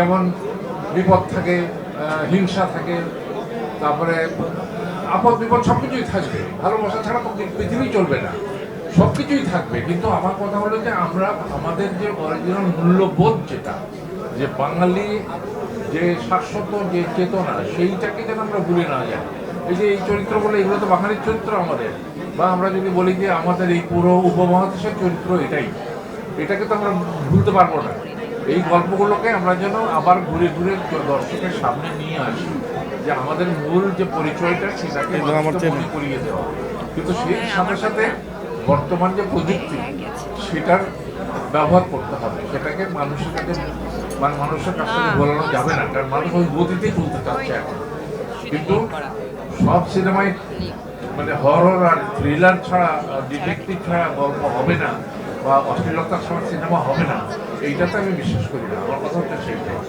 যেমন বিপদ থাকে হিংসা থাকে, তারপরে আপদ, বিপদ সব কিছুই থাকবে। ভালোবাসা ছাড়া তো পৃথিবী চলবে না। সব কিছুই থাকবে। কিন্তু আমার কথা হলো যে আমরা, আমাদের যে অরিজিনাল মূল্যবোধ যেটা, যে বাঙালি যে শাশ্বত যে চেতনা, সেইটাকে যেন আমরা ভুলে না যাই। এই যে এই চরিত্র বলে, এগুলো তো বাঙালির চরিত্র আমাদের। বা আমরা যদি বলি যে আমাদের এই পুরো উপমহাদেশের চরিত্র এটাই, এটাকে তো আমরা ভুলতে পারব না। এই গল্পগুলোকে আমরা যেন আবার ঘুরে ঘুরে দর্শকের সামনে নিয়ে আসি যে আমাদের মূল যে পরিচয়টা সেটাকে। মনে করিয়ে দেওয়া। কিন্তু সেই সাথে সাথে বর্তমান যে প্রযুক্তি সেটার ব্যবহার করতে হবে। সেটাকে মানুষের কাছে মানে মানুষের কাছ থেকে বলানো যাবে না কারণ মানুষ ওই গতিতেই চলতে চাচ্ছে এখন। কিন্তু সব সিনেমায় মানে হরর আর থ্রিলার ছাড়া ডিটেকটিভ ছাড়া গল্প হবে না বা অশ্লীলতার ছাড়া সিনেমা হবে না। এইটাতে আমি বিশ্বাস করি না। আমার কথা হচ্ছে সেইটাই।